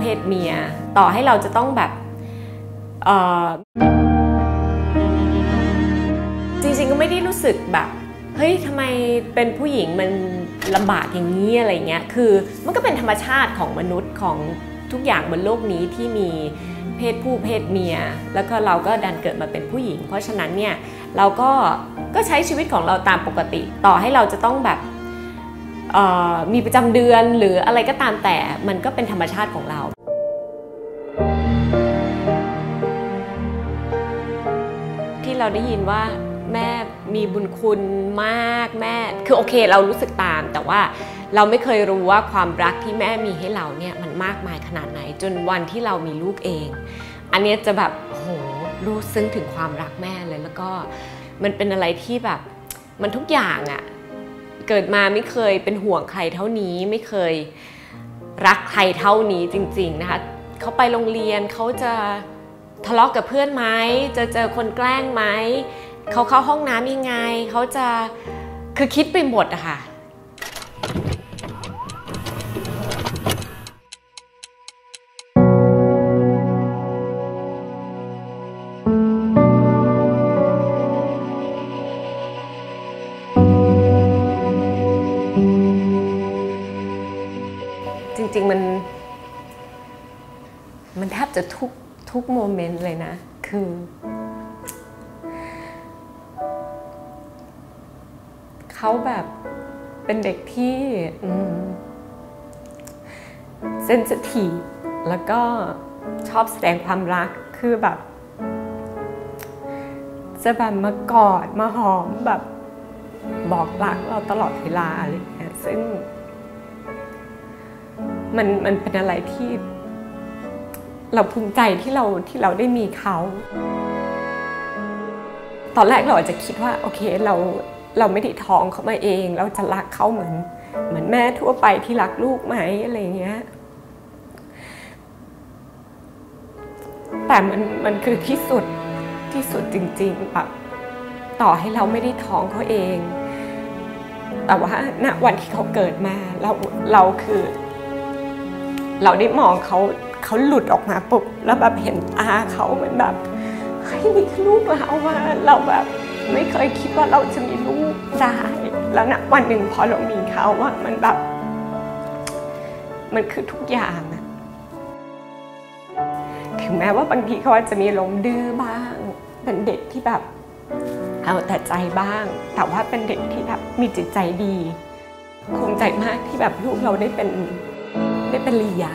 เพศเมีย ต่อให้เราจะต้องแบบจริงๆก็ไม่ได้รู้สึกแบบเฮ้ยทำไมเป็นผู้หญิงมันลำบากอย่างนี้อะไรเงี้ยคือมันก็เป็นธรรมชาติของมนุษย์ของทุกอย่างบนโลกนี้ที่มีเพศผู้เพศเมีย แล้วก็เราก็ดันเกิดมาเป็นผู้หญิง เพราะฉะนั้นเนี่ยเราก็ก็ใช้ชีวิตของเราตามปกติ ต่อให้เราจะต้องแบบ มีประจำเดือนหรืออะไรก็ตามแต่มันก็เป็นธรรมชาติของเราที่เราได้ยินว่าแม่มีบุญคุณมากแม่คือโอเคเรารู้สึกตาม แต่ว่าเราไม่เคยรู้ว่าความรักที่แม่มีให้เราเนี่ยมันมากมายขนาดไหน จนวันที่เรามีลูกเอง อันนี้จะแบบโหรู้ซึ้งถึงความรักแม่เลย แล้วก็มันเป็นอะไรที่แบบมันทุกอย่างอะ่ะ เกิดมาไม่เคยเป็นห่วงใครเท่านี้ไม่เคยรักใครเท่านี้จริง ๆนะคะเขาไปโรงเรียนเขาจะทะเลาะกับเพื่อนไหมจะเจอคนแกล้งไหมเขาเข้าห้องน้ำยังไงเขาจะคือคิดไปหมดอะค่ะ ริง ๆ มัน มันแทบจะทุกทุกโมเมนต์เลยนะ คือ เขาแบบเป็นเด็กที่เซนสทีฟแล้วก็ชอบแสดงความรักคือแบบ จะแบบมากอดมาหอมแบบบอกรักเราตลอดเวลาอะไรอย่างเงี้ยซึ่ง มันมันเป็นอะไรที่ เราภูมิใจที่เราที่เราได้มีเขา ตอนแรกเราอาจจะคิดว่าโอเคเราเราไม่ได้ท้องเขามาเอง เราจะรักเขาเหมือน เหมือนแม่ทั่วไปที่รักลูกไหมอะไรเงี้ยแต่มันมันคือที่สุดที่สุดจริงๆแบบต่อให้เราไม่ได้ท้องเขาเอง แต่ว่าณวันที่เขาเกิดมาเราเราคือ เราได้มองเขาเขาหลุดออกมาปุ๊บแล้วแบบเห็นตาเขาเหมือนแบบเฮ้ยนี่คือลูกเราว่าเราแบบไม่เคยคิดว่าเราจะมีลูกได้แล้วณวันหนึ่งพอเรามีเขาว่ามันแบบ มันคือทุกอย่างอะถึงแม้ว่าบางทีเขาอาจจะมีลมดื้อบ้าง เป็นเด็กที่แบบเอาแต่ใจบ้าง แต่ว่าเป็นเด็กที่แบบมีจิตใจดีภูมิใจมากที่แบบลูกเราได้เป็น ได้เป็นลียา